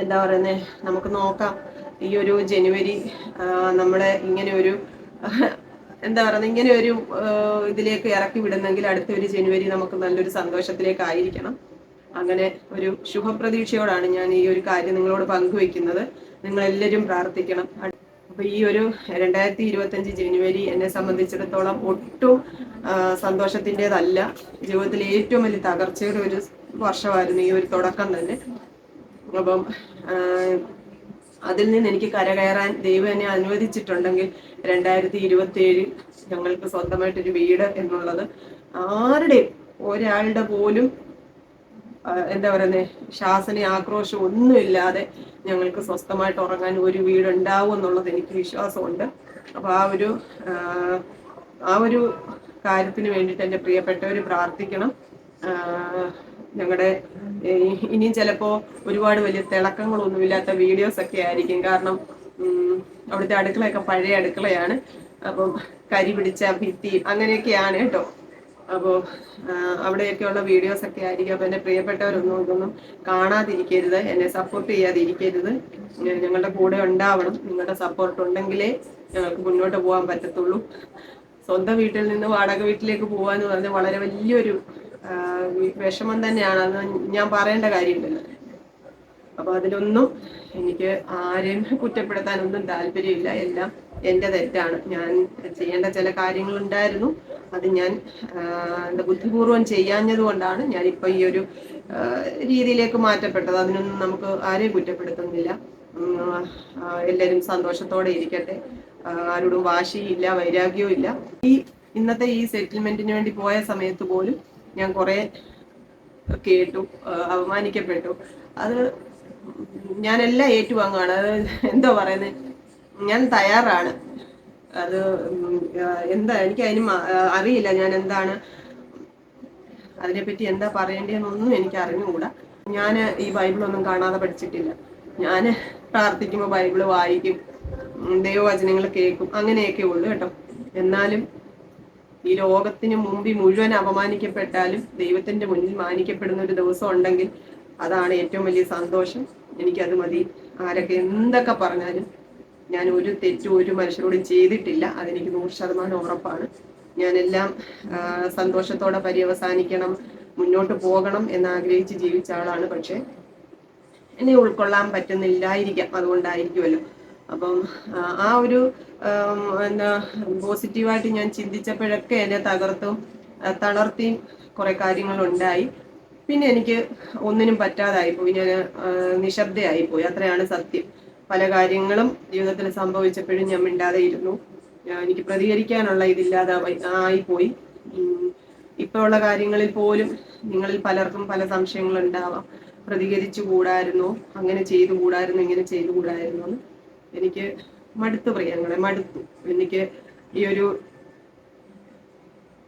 Speaker 1: എന്താ പറയുന്നേ നമുക്ക് നോക്കാം. ഈ ഒരു ജനുവരി നമ്മളെ ഇങ്ങനെ ഒരു എന്താ പറയുന്നത് ഇങ്ങനെ ഒരു ഇതിലേക്ക് ഇറക്കി വിടുന്നെങ്കിൽ അടുത്ത ഒരു ജനുവരി നമുക്ക് നല്ലൊരു സന്തോഷത്തിലേക്ക് ആയിരിക്കണം അങ്ങനെ ഒരു ശുഭപ്രതീക്ഷയോടാണ് ഞാൻ ഈ ഒരു കാര്യം നിങ്ങളോട് പങ്കുവെക്കുന്നത്. നിങ്ങൾ എല്ലാവരും പ്രാർത്ഥിക്കണം. അപ്പൊ ഈ ഒരു രണ്ടായിരത്തി ഇരുപത്തഞ്ച് ജനുവരി എന്നെ സംബന്ധിച്ചിടത്തോളം ഒട്ടും സന്തോഷത്തിന്റെതല്ല. ജീവിതത്തിലെ ഏറ്റവും വലിയ തകർച്ചയുടെ ഒരു വർഷമായിരുന്നു ഈ ഒരു തുടക്കം തന്നെ. അപ്പം അതിൽ നിന്ന് എനിക്ക് കരകയറാൻ ദൈവം എന്നെ അനുവദിച്ചിട്ടുണ്ടെങ്കിൽ രണ്ടായിരത്തി ഇരുപത്തി ഏഴിൽ ഞങ്ങൾക്ക് സ്വന്തമായിട്ടൊരു വീട് എന്നുള്ളത് ആരുടെയും ഒരാളുടെ പോലും എന്താ പറയുന്നത് ശാസന ആക്രോശം ഒന്നുമില്ലാതെ ഞങ്ങൾക്ക് സ്വസ്ഥമായിട്ട് ഉറങ്ങാൻ ഒരു വീട് ഉണ്ടാവും എന്നുള്ളത് എനിക്ക് വിശ്വാസമുണ്ട്. അപ്പൊ ആ ഒരു ആ ഒരു കാര്യത്തിന് വേണ്ടിയിട്ട് എന്റെ പ്രിയപ്പെട്ടവർ പ്രാർത്ഥിക്കണം. ഞങ്ങളുടെ ഇനിയും ചിലപ്പോ ഒരുപാട് വലിയ തിളക്കങ്ങളൊന്നുമില്ലാത്ത വീഡിയോസ് ഒക്കെ ആയിരിക്കും. കാരണം അവിടുത്തെ അടുക്കളയൊക്കെ പഴയ അടുക്കളയാണ്. അപ്പം കരി പിടിച്ച ഭിത്തി അങ്ങനെയൊക്കെയാണ് കേട്ടോ. അപ്പോൾ അവിടെയൊക്കെയുള്ള വീഡിയോസ് ഒക്കെ ആയിരിക്കും. അപ്പോൾ എന്റെ പ്രിയപ്പെട്ടവരൊന്നും ഇതൊന്നും കാണാതിരിക്കരുത്. എന്നെ സപ്പോർട്ട് ചെയ്യാതിരിക്കരുത്. ഞങ്ങളുടെ കൂടെ ഉണ്ടാവണം. നിങ്ങളുടെ സപ്പോർട്ട് ഉണ്ടെങ്കിലേ ഞങ്ങൾക്ക് മുന്നോട്ട് പോകാൻ പറ്റത്തുള്ളൂ. സ്വന്തം വീട്ടിൽ നിന്ന് വാടക വീട്ടിലേക്ക് പോകാന്ന് പറഞ്ഞാൽ വളരെ വലിയൊരു വിഷമം തന്നെയാണ്. അത് ഞാൻ പറയേണ്ട കാര്യമില്ല അപ്പൊ അതിലൊന്നും എനിക്ക് ആരെയും കുറ്റപ്പെടുത്താനൊന്നും താല്പര്യമില്ല. എല്ലാം എന്റെ തെറ്റാണ്. ഞാൻ ചെയ്യേണ്ട ചില കാര്യങ്ങൾ ഉണ്ടായിരുന്നു അത് ഞാൻ എന്താ ബുദ്ധിപൂർവം ചെയ്യാഞ്ഞത് കൊണ്ടാണ് ഞാനിപ്പോൾ ഈ ഒരു രീതിയിലേക്ക് മാറ്റപ്പെട്ടത്. അതിനൊന്നും നമുക്ക് ആരെയും കുറ്റപ്പെടുത്തുന്നില്ല. എല്ലാവരും സന്തോഷത്തോടെ ഇരിക്കട്ടെ. ആരോടും വാശിയില്ല വൈരാഗ്യവും ഇല്ല. ഈ ഇന്നത്തെ ഈ സെറ്റിൽമെന്റിന് വേണ്ടി പോയ സമയത്ത് പോലും ഞാൻ കുറെ കേട്ടു അപമാനിക്കപ്പെട്ടു. അത് ഞാനെല്ലാം ഏറ്റുവാങ്ങുകയാണ് അത് എന്തോ പറയുന്നത് ഞാൻ തയ്യാറാണ്. അത് എന്താ എനിക്ക് അതിന് അറിയില്ല ഞാൻ എന്താണ് അതിനെപ്പറ്റി എന്താ പറയേണ്ടതെന്നൊന്നും എനിക്ക് അറിഞ്ഞുകൂടാ. ഞാൻ ഈ ബൈബിളൊന്നും കാണാതെ പഠിച്ചിട്ടില്ല. ഞാൻ പ്രാർത്ഥിക്കുമ്പോൾ ബൈബിൾ വായിക്കും. ദൈവവചനങ്ങൾ കേൾക്കും. അങ്ങനെയൊക്കെ ഉള്ളു കേട്ടോ. എന്നാലും ഈ ലോകത്തിന് മുമ്പിൽ മുഴുവൻ അപമാനിക്കപ്പെട്ടാലും ദൈവത്തിന്റെ മുന്നിൽ മാനിക്കപ്പെടുന്ന ഒരു ദിവസം ഉണ്ടെങ്കിൽ അതാണ് ഏറ്റവും വലിയ സന്തോഷം. എനിക്കത് മതി. ആരൊക്കെ എന്തൊക്കെ പറഞ്ഞാലും ഞാൻ ഒരു തെറ്റും ഒരു മനുഷ്യരോടും ചെയ്തിട്ടില്ല. അതെനിക്ക് നൂറ് ശതമാനം ഉറപ്പാണ്. ഞാനെല്ലാം സന്തോഷത്തോടെ പര്യവസാനിക്കണം മുന്നോട്ട് പോകണം എന്ന് ആഗ്രഹിച്ച് ജീവിച്ച ആളാണ്. പക്ഷെ എന്നെ ഉൾക്കൊള്ളാൻ പറ്റുന്നില്ലായിരിക്കാം. അതുകൊണ്ടായിരിക്കുമല്ലോ. അപ്പം ആ, ഒരു എന്താ പോസിറ്റീവായിട്ട് ഞാൻ ചിന്തിച്ചപ്പോഴൊക്കെ എന്നെ തകർത്തും തളർത്തിയും കുറെ കാര്യങ്ങളുണ്ടായി. പിന്നെ എനിക്ക് ഒന്നിനും പറ്റാതായി പോയി ഞാൻ നിശബ്ദയായിപ്പോയി. നിശബ്ദയായി പോയി അത്രയാണ് സത്യം. പല കാര്യങ്ങളും ജീവിതത്തിൽ സംഭവിച്ചപ്പോഴും ഞാൻ മിണ്ടാതെ ഇരുന്നു. എനിക്ക് പ്രതികരിക്കാനുള്ള ഇതില്ലാതെ ആയിപ്പോയി. ഇപ്പോഴുള്ള കാര്യങ്ങളിൽ പോലും നിങ്ങളിൽ പലർക്കും പല സംശയങ്ങളുണ്ടാവാം. പ്രതികരിച്ചു കൂടായിരുന്നു? അങ്ങനെ ചെയ്തു കൂടായിരുന്നു? ഇങ്ങനെ ചെയ്തു കൂടായിരുന്നു എന്ന്. എനിക്ക് മടുത്തു പ്രിയങ്ങളെ മടുത്തു. എനിക്ക് ഈ ഒരു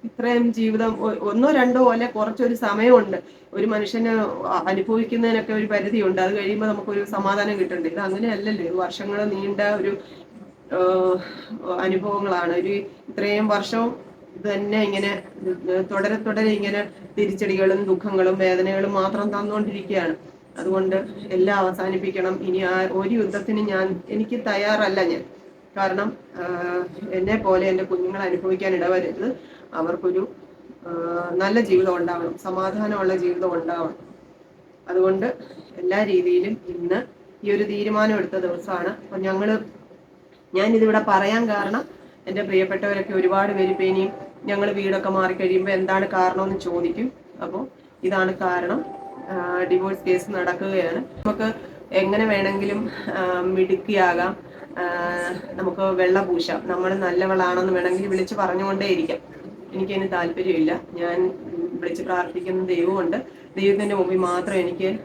Speaker 1: ഇത്രയും ജീവിതം ഒന്നോ രണ്ടോ അല്ലെ കുറച്ചൊരു സമയമുണ്ട്. ഒരു മനുഷ്യന് അനുഭവിക്കുന്നതിനൊക്കെ ഒരു പരിധിയുണ്ട്. അത് കഴിയുമ്പോൾ നമുക്കൊരു സമാധാനം കിട്ടുന്നുണ്ട് ഇത് അങ്ങനെയല്ലല്ലോ? വർഷങ്ങൾ നീണ്ട ഒരു അനുഭവങ്ങളാണ്. ഒരു ഇത്രയും വർഷവും ഇത് തന്നെ ഇങ്ങനെ തുടരെ തുടരെ ഇങ്ങനെ തിരിച്ചടികളും ദുഃഖങ്ങളും വേദനകളും മാത്രം തന്നുകൊണ്ടിരിക്കുകയാണ്. അതുകൊണ്ട് എല്ലാം അവസാനിപ്പിക്കണം. ഇനി ആ ഒരു യുദ്ധത്തിന് ഞാൻ എനിക്ക് തയ്യാറല്ല ഞാൻ. കാരണം എന്നെ പോലെ എന്റെ കുഞ്ഞുങ്ങൾ അനുഭവിക്കാൻ ഇടവരരുത്. അവർക്കൊരു നല്ല ജീവിതം ഉണ്ടാവണം. സമാധാനമുള്ള ജീവിതം ഉണ്ടാവണം. അതുകൊണ്ട് എല്ലാ രീതിയിലും ഇന്ന് ഈ ഒരു തീരുമാനം എടുത്ത ദിവസമാണ്. അപ്പം ഞങ്ങൾ ഞാൻ ഇതിവിടെ പറയാൻ കാരണം എന്റെ പ്രിയപ്പെട്ടവരൊക്കെ ഒരുപാട് പേര് ഇപ്പം ഞങ്ങൾ വീടൊക്കെ മാറിക്കഴിയുമ്പോൾ എന്താണ് കാരണമെന്ന് ചോദിക്കും. അപ്പോൾ ഇതാണ് കാരണം. ഡിവോഴ്സ് കേസ് നടക്കുകയാണ്. നമുക്ക് എങ്ങനെ വേണമെങ്കിലും മിടുക്കിയാകാം. നമുക്ക് വെള്ള പൂശാം. നമ്മൾ നല്ലവളാണെന്ന് വേണമെങ്കിൽ വിളിച്ച് പറഞ്ഞുകൊണ്ടേയിരിക്കാം. എനിക്കതിന് താല്പര്യമില്ല. ഞാൻ വിളിച്ച് പ്രാർത്ഥിക്കുന്ന ദൈവമുണ്ട്. ദൈവത്തിന്റെ മുമ്പിൽ മാത്രം എനിക്ക്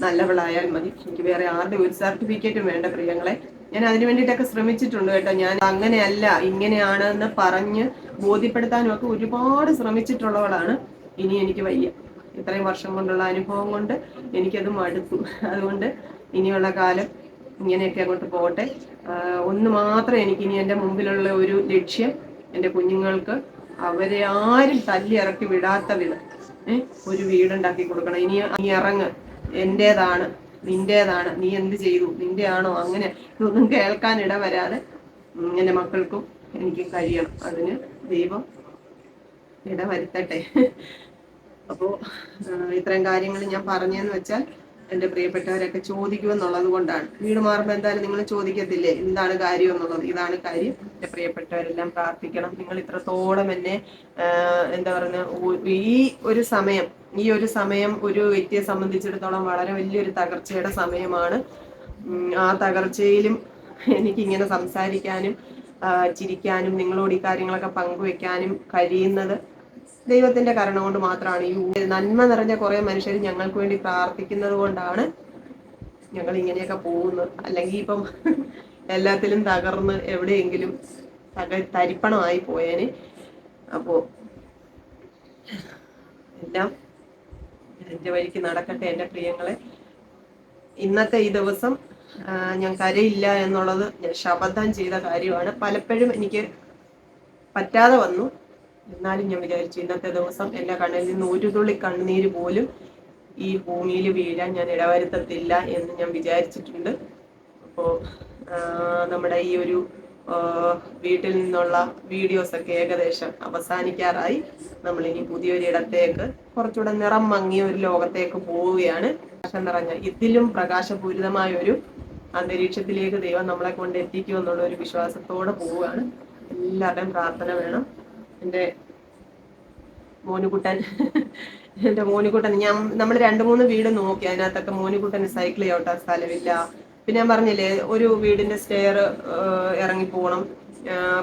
Speaker 1: നല്ലവളായാൽ മതി. എനിക്ക് വേറെ ആരുടെ ഒരു സർട്ടിഫിക്കറ്റും വേണ്ട പ്രിയങ്ങളെ. ഞാൻ അതിനു വേണ്ടിയിട്ടൊക്കെ ശ്രമിച്ചിട്ടുണ്ട് കേട്ടോ. ഞാൻ അങ്ങനെയല്ല ഇങ്ങനെയാണ് എന്ന് പറഞ്ഞ് ബോധ്യപ്പെടുത്താനും ഒക്കെ ഒരുപാട് ശ്രമിച്ചിട്ടുള്ളവളാണ്. ഇനി എനിക്ക് വയ്യ. ഇത്രയും വർഷം കൊണ്ടുള്ള അനുഭവം കൊണ്ട് എനിക്കത് മടുത്തു അതുകൊണ്ട് ഇനിയുള്ള കാലം ഇങ്ങനെയൊക്കെ അങ്ങോട്ട് പോകട്ടെ. ഒന്ന് മാത്രം എനിക്ക് ഇനി എന്റെ മുമ്പിലുള്ള ഒരു ലക്ഷ്യം എന്റെ കുഞ്ഞുങ്ങൾക്ക് അവരെ ആരും തല്ലി ഇറക്കി വിടാത്ത വിധം ഒരു വീടുണ്ടാക്കി കൊടുക്കണം. ഇനി നീ ഇറങ്ങ്. എന്റേതാണ് നിന്റേതാണ് നീ എന്ത് ചെയ്തു? നിന്റെ ആണോ അങ്ങനെ ഇതൊന്നും കേൾക്കാൻ ഇട വരാതെ എന്റെ മക്കൾക്കും എനിക്ക് കഴിയണം. അതിന് ദൈവം ഇടവരുത്തട്ടെ അപ്പോൾ ഇത്രയും കാര്യങ്ങൾ ഞാൻ പറഞ്ഞതെന്ന് വെച്ചാൽ എന്റെ പ്രിയപ്പെട്ടവരൊക്കെ ചോദിക്കുമെന്നുള്ളത് കൊണ്ടാണ്. വീട് മാറുമ്പോൾ എന്തായാലും നിങ്ങൾ ചോദിക്കത്തില്ലേ? എന്താണ് കാര്യം എന്നുള്ളത്? ഇതാണ് കാര്യം. എന്റെ പ്രിയപ്പെട്ടവരെല്ലാം പ്രാർത്ഥിക്കണം. നിങ്ങൾ ഇത്രത്തോളം എന്നെ എന്താ പറയുക ഈ ഒരു സമയം ഈ ഒരു സമയം ഒരു വ്യക്തിയെ സംബന്ധിച്ചിടത്തോളം വളരെ വലിയൊരു തകർച്ചയുടെ സമയമാണ്. ആ തകർച്ചയിലും എനിക്കിങ്ങനെ സംസാരിക്കാനും ചിരിക്കാനും നിങ്ങളോട് ഈ കാര്യങ്ങളൊക്കെ പങ്കുവെക്കാനും കഴിയുന്നത് ദൈവത്തിന്റെ കരുണ കൊണ്ട് മാത്രമാണ് ഈ നന്മ നിറഞ്ഞ കുറെ മനുഷ്യർ ഞങ്ങൾക്ക് വേണ്ടി പ്രാർത്ഥിക്കുന്നത് കൊണ്ടാണ് ഞങ്ങൾ ഇങ്ങനെയൊക്കെ പോകുന്നത്. അല്ലെങ്കിൽ ഇപ്പം എല്ലാത്തിലും തകർന്ന് എവിടെയെങ്കിലും തക തരിപ്പണമായി പോയേനെ. അപ്പോ എല്ലാം എന്റെ വഴിക്ക് നടക്കട്ടെ എന്റെ പ്രിയങ്ങളെ. ഇന്നത്തെ ഈ ദിവസം ഞാൻ കരയില്ല എന്നുള്ളത് ഞാൻ ചെയ്ത കാര്യമാണ്. പലപ്പോഴും എനിക്ക് പറ്റാതെ വന്നു. എന്നാലും ഞാൻ വിചാരിച്ചു ഇന്നത്തെ ദിവസം എന്റെ കണ്ണിൽ നിന്ന് ഒരു തുള്ളി കണ്ണുനീര് പോലും ഈ ഭൂമിയിൽ വീഴാൻ ഞാൻ ഇടവരുത്തത്തില്ല എന്ന് ഞാൻ വിചാരിച്ചിട്ടുണ്ട്. അപ്പോൾ നമ്മുടെ ഈ ഒരു വീട്ടിൽ നിന്നുള്ള വീഡിയോസ് ഒക്കെ ഏകദേശം അവസാനിക്കാറായി. നമ്മളിനി പുതിയൊരു ഇടത്തേക്ക് കുറച്ചുകൂടെ നിറം മങ്ങിയ ഒരു ലോകത്തേക്ക് പോവുകയാണ്. പ്രകാശം നിറഞ്ഞ ഇതിലും പ്രകാശപൂരിതമായ ഒരു അന്തരീക്ഷത്തിലേക്ക് ദൈവം നമ്മളെ കൊണ്ട് എത്തിക്കുമെന്നുള്ള ഒരു വിശ്വാസത്തോടെ പോവുകയാണ്. എല്ലാവരുടെയും പ്രാർത്ഥന വേണം. എന്റെ മോനുകുട്ടൻ എന്റെ മോനുകുട്ടൻ. ഞാൻ നമ്മൾ രണ്ട് മൂന്ന് വീട് നോക്കി. അതിനകത്തൊക്കെ മോനുകുട്ടന് സൈക്കിൾ ചവിട്ടാൻ സ്ഥലമില്ല. പിന്നെ ഞാൻ പറഞ്ഞില്ലേ ഒരു വീടിന്റെ സ്റ്റെയർ ഇറങ്ങി പോകണം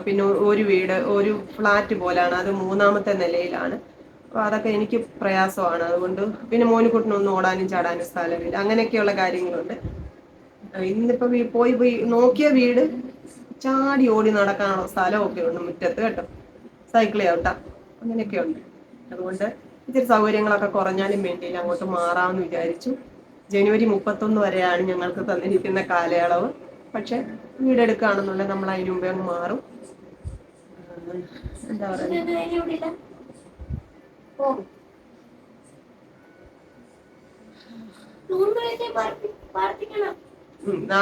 Speaker 1: പിന്നെ ഒരു വീട് ഒരു ഫ്ലാറ്റ് പോലാണ്. അത് മൂന്നാമത്തെ നിലയിലാണ്. അപ്പോൾ അതൊക്കെ എനിക്ക് പ്രയാസമാണ്. അതുകൊണ്ട് പിന്നെ മോനുകുട്ടനൊന്നും ഓടാനും ചാടാനും സ്ഥലമില്ല. അങ്ങനെയൊക്കെയുള്ള കാര്യങ്ങളുണ്ട്. ഇന്നിപ്പോൾ ഇന്നിപ്പോ പോയി പോയി നോക്കിയ വീട് ചാടി ഓടി നടക്കാനുള്ള സ്ഥലമൊക്കെ ഉണ്ട് മുറ്റത്ത് കേട്ടോ. സൈക്കിൾ ചവിട്ടാം അങ്ങനെയൊക്കെ ഉണ്ട് അതുകൊണ്ട് ഇത്തിരി സൗകര്യങ്ങളൊക്കെ കുറഞ്ഞാലും വേണ്ടിയില്ല. അങ്ങോട്ട് മാറാമെന്ന് വിചാരിച്ചു. ജനുവരി മുപ്പത്തൊന്ന് വരെയാണ് ഞങ്ങൾക്ക് തന്നിരിക്കുന്ന കാലയളവ്. പക്ഷെ വീടെടുക്കുകയാണെന്നുണ്ടെങ്കിൽ നമ്മൾ അതിന് മുമ്പേ അങ്ങ് മാറും. എന്താ പറയുക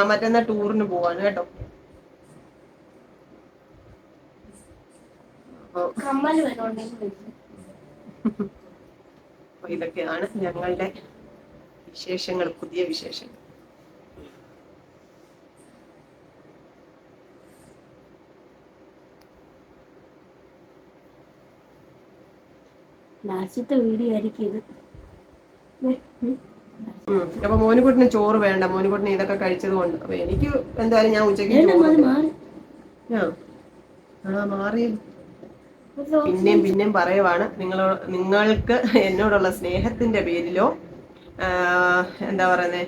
Speaker 1: മറ്റന്നാ ടൂറിന് പോവാണ് കേട്ടോ. അപ്പൊ ഇതൊക്കെയാണ് ഞങ്ങളുടെ വിശേഷങ്ങൾ പുതിയ വിശേഷങ്ങൾ.
Speaker 3: ലാസ്റ്റത്തെ വീഡിയോ ആയിരിക്കും ഇത്.
Speaker 1: ഉം. അപ്പൊ മോനുകുട്ടിന് ചോറ് വേണ്ട. മോനുകുട്ടിന് ഇതൊക്കെ കഴിച്ചത് കൊണ്ട്. അപ്പൊ എനിക്ക് എന്തായാലും ഞാൻ ഉച്ചയ്ക്ക് ആ മാറി. പിന്നെയും പിന്നെയും പറയുവാണ് നിങ്ങൾ നിങ്ങൾക്ക് എന്നോടുള്ള സ്നേഹത്തിന്റെ പേരിലോ എന്താ പറയുന്നത്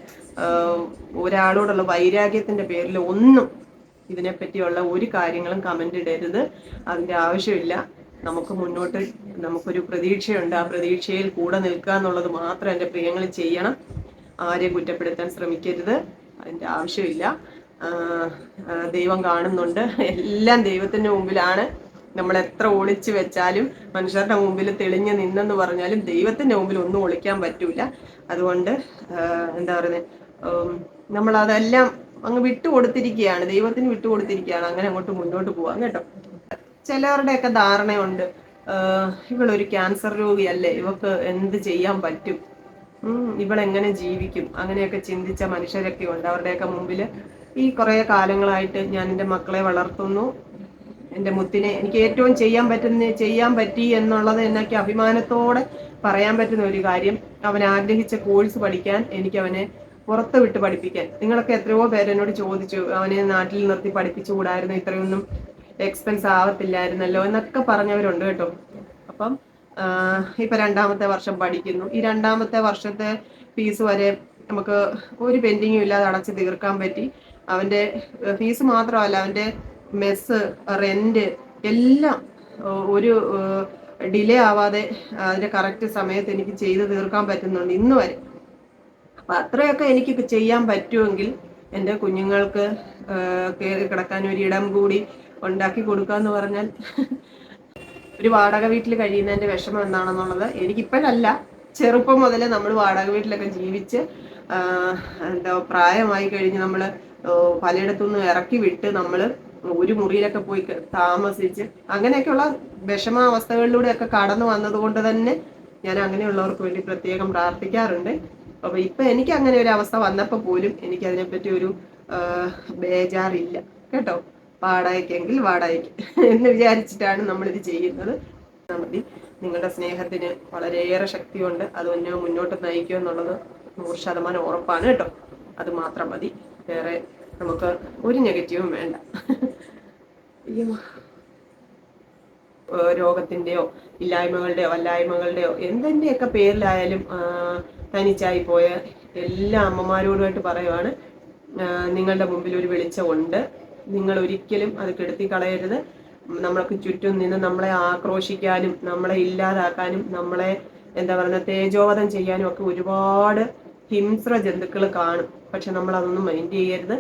Speaker 1: ഒരാളോടുള്ള വൈരാഗ്യത്തിന്റെ പേരിലോ ഒന്നും ഇതിനെപ്പറ്റിയുള്ള ഒരു കാര്യങ്ങളും കമന്റ് ഇടരുത്. അതിന്റെ ആവശ്യമില്ല. നമുക്ക് മുന്നോട്ട് നമുക്കൊരു പ്രതീക്ഷയുണ്ട്. ആ പ്രതീക്ഷയിൽ കൂടെ നിൽക്കുക എന്നുള്ളത് മാത്രം എന്റെ പ്രിയങ്ങൾ ചെയ്യണം. ആരെയും കുറ്റപ്പെടുത്താൻ ശ്രമിക്കരുത്. അതിന്റെ ആവശ്യമില്ല. ദൈവം കാണുന്നുണ്ട്. എല്ലാം ദൈവത്തിന്റെ മുമ്പിലാണ്. നമ്മൾ എത്ര ഒളിച്ചു വെച്ചാലും മനുഷ്യരുടെ മുമ്പിൽ തെളിഞ്ഞു നിന്നെന്ന് പറഞ്ഞാലും ദൈവത്തിന്റെ മുമ്പിൽ ഒന്നും ഒളിക്കാൻ പറ്റൂല. അതുകൊണ്ട് എന്താ പറയുന്നത് നമ്മൾ അതെല്ലാം അങ്ങ് വിട്ടുകൊടുത്തിരിക്കുകയാണ്. ദൈവത്തിന് വിട്ടുകൊടുത്തിരിക്കുകയാണ്. അങ്ങനെ അങ്ങോട്ട് മുന്നോട്ട് പോവാം കേട്ടോ. ചിലവരുടെയൊക്കെ ധാരണയുണ്ട് ഇവളൊരു ക്യാൻസർ രോഗിയല്ലേ ഇവക്ക് എന്ത് ചെയ്യാൻ പറ്റും? ഇവളെങ്ങനെ ജീവിക്കും? അങ്ങനെയൊക്കെ ചിന്തിച്ച മനുഷ്യരൊക്കെ ഉണ്ട്. അവരുടെയൊക്കെ മുമ്പിൽ ഈ കുറേ കാലങ്ങളായിട്ട് ഞാൻ എന്റെ മക്കളെ വളർത്തുന്നു. എന്റെ മുത്തിനെ എനിക്ക് ഏറ്റവും ചെയ്യാൻ പറ്റുന്ന ചെയ്യാൻ പറ്റി എന്നുള്ളത് എന്നൊക്കെ അഭിമാനത്തോടെ പറയാൻ പറ്റുന്ന ഒരു കാര്യം. അവൻ ആഗ്രഹിച്ച കോഴ്സ് പഠിക്കാൻ എനിക്ക് അവനെ പുറത്ത് വിട്ട് പഠിപ്പിക്കാൻ. നിങ്ങളൊക്കെ എത്രയോ പേര് എന്നോട് ചോദിച്ചു അവനെ നാട്ടിൽ നിർത്തി പഠിപ്പിച്ചുകൂടായിരുന്നു ഇത്രയൊന്നും എക്സ്പെൻസ് ആവത്തില്ലായിരുന്നല്ലോ എന്നൊക്കെ പറഞ്ഞവരുണ്ട് കേട്ടോ. അപ്പം ഇപ്പൊ രണ്ടാമത്തെ വർഷം പഠിക്കുന്നു. ഈ രണ്ടാമത്തെ വർഷത്തെ ഫീസ് വരെ നമുക്ക് ഒരു പെൻഡിങ്ങും ഇല്ലാതെ അടച്ച് തീർക്കാൻ പറ്റി. അവന്റെ ഫീസ് മാത്രമല്ല അവന്റെ മെസ്സ് റെന്റ് എല്ലാം ഒരു ഡിലേ ആവാതെ അതിന്റെ കറക്റ്റ് സമയത്ത് എനിക്ക് ചെയ്ത് തീർക്കാൻ പറ്റുന്നുണ്ട് ഇന്ന് വരെ. അപ്പൊ അത്രയൊക്കെ എനിക്ക് ചെയ്യാൻ പറ്റുമെങ്കിൽ എന്റെ കുഞ്ഞുങ്ങൾക്ക് കയറി കിടക്കാൻ ഒരു ഇടം കൂടി ഉണ്ടാക്കി കൊടുക്കാന്ന് പറഞ്ഞാൽ ഒരു വാടക വീട്ടിൽ കഴിയുന്നതിന്റെ വിഷമം എന്താണെന്നുള്ളത് എനിക്കിപ്പോഴല്ല ചെറുപ്പം മുതലേ നമ്മൾ വാടക വീട്ടിലൊക്കെ ജീവിച്ച് എന്താ പ്രായമായി കഴിഞ്ഞ് നമ്മൾ പലയിടത്തുനിന്ന് ഇറക്കി വിട്ട് നമ്മൾ ഒരു മുറിയിലൊക്കെ പോയി താമസിച്ച് അങ്ങനെയൊക്കെയുള്ള വിഷമാവസ്ഥകളിലൂടെയൊക്കെ കടന്നു വന്നത് കൊണ്ട് തന്നെ ഞാൻ അങ്ങനെയുള്ളവർക്ക് വേണ്ടി പ്രത്യേകം പ്രാർത്ഥിക്കാറുണ്ട്. അപ്പൊ ഇപ്പൊ എനിക്ക് അങ്ങനെ ഒരു അവസ്ഥ വന്നപ്പോൾ പോലും എനിക്ക് അതിനെപ്പറ്റി ഒരു ബേജാറില്ല. കേട്ടോ? വാടകയ്ക്കെങ്കിൽ വാടകയ്ക്ക് എന്ന് വിചാരിച്ചിട്ടാണ് നമ്മളിത് ചെയ്യുന്നത്. മതി. നിങ്ങളുടെ സ്നേഹത്തിന് വളരെയേറെ ശക്തിയുണ്ട്. അത് എന്നെ മുന്നോട്ട് നയിക്കുമെന്നുള്ളത് നൂറ് ശതമാനം ഉറപ്പാണ് കേട്ടോ. അത് മാത്രം മതി. വേറെ നമുക്ക് ഒരു നെഗറ്റീവും വേണ്ട. അയ്യോ ഏഹ് രോഗത്തിന്റെയോ ഇല്ലായ്മകളുടെയോ അല്ലായ്മകളുടെയോ എന്തിന്റെയൊക്കെ പേരിലായാലും തനിച്ചായി പോയ എല്ലാ അമ്മമാരോടുമായിട്ട് പറയുവാണ് നിങ്ങളുടെ മുമ്പിൽ ഒരു വെളിച്ചമുണ്ട്. നിങ്ങൾ ഒരിക്കലും അത് കെടുത്തി കളയരുത് നമ്മൾക്ക് ചുറ്റും നിന്ന് നമ്മളെ ആക്രോശിക്കാനും നമ്മളെ ഇല്ലാതാക്കാനും നമ്മളെ എന്താ പറയുക തേജോവധം ചെയ്യാനും ഒക്കെ ഒരുപാട് ഹിംസ്ര ജന്തുക്കൾ കാണും. പക്ഷെ നമ്മൾ അതൊന്നും മൈൻഡ് ചെയ്യരുത്.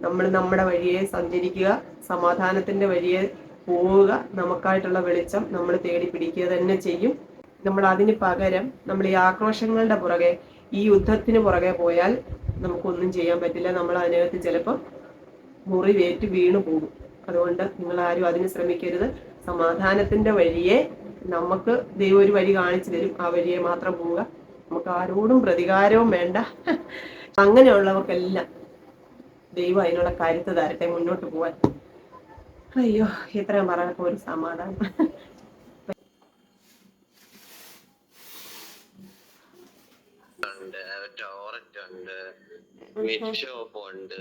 Speaker 1: നമ്മൾ നമ്മുടെ വഴിയെ സഞ്ചരിക്കുക സമാധാനത്തിന്റെ വഴിയെ പോവുക നമുക്കായിട്ടുള്ള വെളിച്ചം നമ്മൾ തേടി പിടിക്കുക തന്നെ ചെയ്യും. നമ്മൾ അതിന് പകരം നമ്മൾ ഈ ആക്രോശങ്ങളുടെ പുറകെ ഈ യുദ്ധത്തിന് പുറകെ പോയാൽ നമുക്കൊന്നും ചെയ്യാൻ പറ്റില്ല. നമ്മൾ അതിനകത്ത് ചിലപ്പോൾ മുറിവേറ്റ് വീണു പോകും. അതുകൊണ്ട് നിങ്ങൾ ആരും അതിന് ശ്രമിക്കരുത്. സമാധാനത്തിന്റെ വഴിയെ നമുക്ക് ദൈവം ഒരു വഴി കാണിച്ചു തരും. ആ വഴിയെ മാത്രം പോവുക. നമുക്ക് ആരോടും പ്രതികാരവും വേണ്ട. അങ്ങനെയുള്ളവർക്കെല്ലാം ദൈവം അതിനുള്ള കരുത്ത് തരട്ടെ മുന്നോട്ട് പോവാൻ. അയ്യോ ഇത്രയും പറയാനൊക്കെ ഒരു സമാധാനം.
Speaker 4: ഉണ്ട്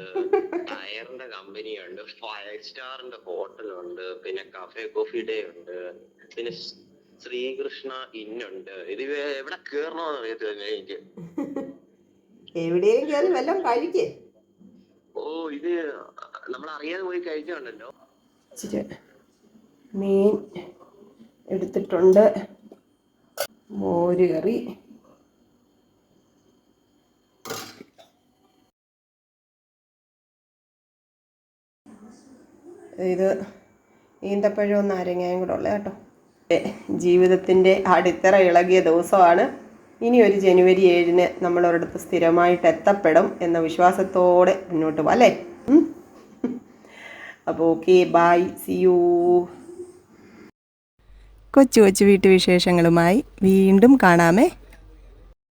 Speaker 4: ടയറിന്റെ കമ്പനി ഉണ്ട് ഫൈവ് സ്റ്റാറിന്റെ ഹോട്ടൽ ഉണ്ട് പിന്നെ കഫേ കോഫി ഡേ ഉണ്ട് പിന്നെ ശ്രീകൃഷ്ണ ഇന്നുണ്ട് ഇത് എവിടെ കേറണോന്ന് അറിയത്തില്ല എനിക്ക്.
Speaker 1: എവിടെയും കയറി വല്ലതും കഴിക്കേ.
Speaker 4: ഓ ഇത് നമ്മൾ അറിയാതെ പോയി കഴിച്ചുണ്ടല്ലോ
Speaker 1: ഇച്ചിരി മീൻ എടുത്തിട്ടുണ്ട്. മോര് കറി ഇത് ഈന്തപ്പഴവും നാരങ്ങയും കൂടെ ഉള്ള കേട്ടോ. ജീവിതത്തിന്റെ അടിത്തറ ഇളകിയ ദിവസമാണ്. ഇനി ഒരു ജനുവരി ഏഴിന് നമ്മൾ ഒരിടത്ത് സ്ഥിരമായിട്ട് എത്തപ്പെടും എന്ന വിശ്വാസത്തോടെ മുന്നോട്ട് പോകാം അല്ലേ? അപ്പോൾ ഓക്കെ ബൈ സി യു.
Speaker 2: കൊച്ചു കൊച്ചു വീട്ടുവിശേഷങ്ങളുമായി വീണ്ടും കാണാമേ.